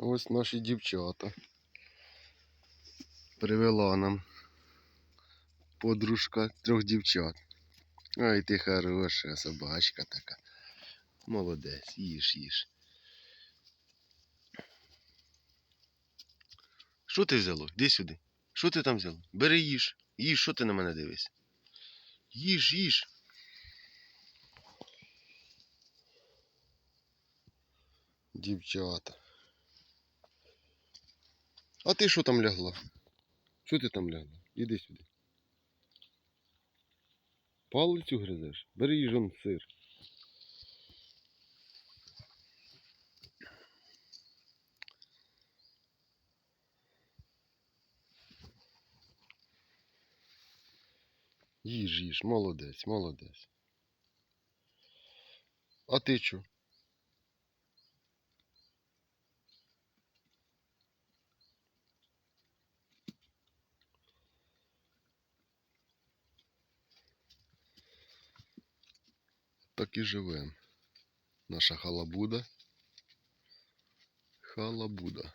Ось наші дівчата. Привела нам подружка трьох дівчат. Ай ти хороша собачка така. Молодець, їж, їж. Що ти взяло? Іди сюди. Що ти там взяло? Бери їж. Їж, що ти на мене дивишся? Їж, їж. Дівчата. А ти що там лягла? Що ти там лягла? Іди сюди. Палицю гризеш? Бери їжон сир. Їж, їж, молодець, молодець. А ти чо? Так і живем. Наша халабуда. Халабуда.